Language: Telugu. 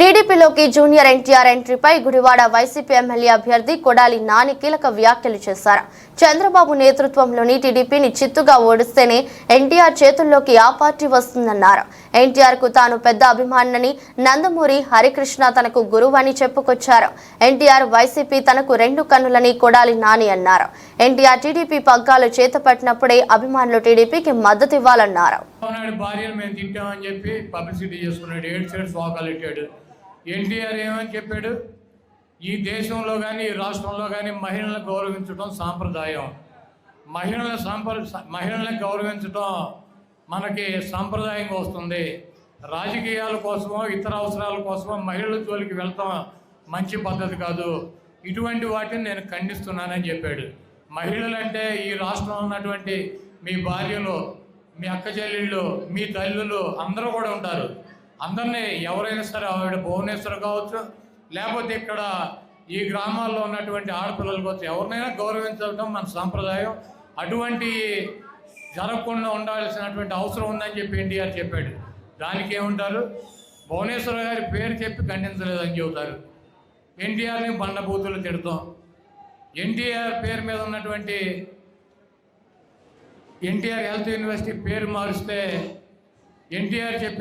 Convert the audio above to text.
టీడీపీలోకి జూనియర్ ఎన్టీఆర్ ఎంట్రీపై గుడివాడ వైసీపీ ఎమ్మెల్యే అభ్యర్థి కొడాలి నాని కీలక వ్యాఖ్యలు చేశారు. చంద్రబాబు నేతృత్వంలోని టీడీపీని చిత్తుగా ఓడిస్తేనే ఎన్టీఆర్ చేతుల్లోకి ఆ పార్టీ వస్తుందన్నారు. ఎన్టీఆర్కు తాను పెద్ద అభిమానని నందమూరి హరికృష్ణ తనకు గురువని చెప్పుకొచ్చారు. ఎన్టీఆర్ వైసీపీ తనకు రెండు కన్నులని కొడాలి నాని అన్నారు. ఎన్టీఆర్ టీడీపీ పగ్గాలు చేతపట్టినప్పుడే అభిమానులు టీడీపీకి మద్దతు ఇవ్వాలన్నారు ఎన్టీఆర్ ఏమని చెప్పాడు? ఈ దేశంలో కానీ ఈ రాష్ట్రంలో కానీ మహిళలను గౌరవించడం సాంప్రదాయం. మహిళల సాంప్ర మహిళలను గౌరవించడం మనకి సాంప్రదాయంగా వస్తుంది. రాజకీయాల కోసమో ఇతర అవసరాల కోసమో మహిళల జోలికి వెళ్తాం మంచి పద్ధతి కాదు. ఇటువంటి వాటిని నేను ఖండిస్తున్నానని చెప్పాడు. మహిళలంటే ఈ రాష్ట్రంలో ఉన్నటువంటి మీ భార్యలు మీ అక్క చెల్లెళ్ళు మీ తల్లులు అందరూ కూడా ఉంటారు. అందరినీ ఎవరైనా సరే ఆవిడ భువనేశ్వర్ కావచ్చు లేకపోతే ఇక్కడ ఈ గ్రామాల్లో ఉన్నటువంటి ఆడపిల్లలు కావచ్చు ఎవరినైనా గౌరవించడం మన సాంప్రదాయం. అటువంటి జరగకుండా ఉండాల్సినటువంటి అవసరం ఉందని చెప్పి ఎన్టీఆర్ చెప్పాడు. దానికి ఏముంటారు? భువనేశ్వర్ గారి పేరు చెప్పి ఖండించలేదని చెబుతారు. ఎన్టీఆర్ని బండబూతులు తిడతాం. ఎన్టీఆర్ పేరు మీద ఉన్నటువంటి ఎన్టీఆర్ హెల్త్ యూనివర్సిటీ పేరు మారిస్తే ఎన్టీఆర్ చెప్పి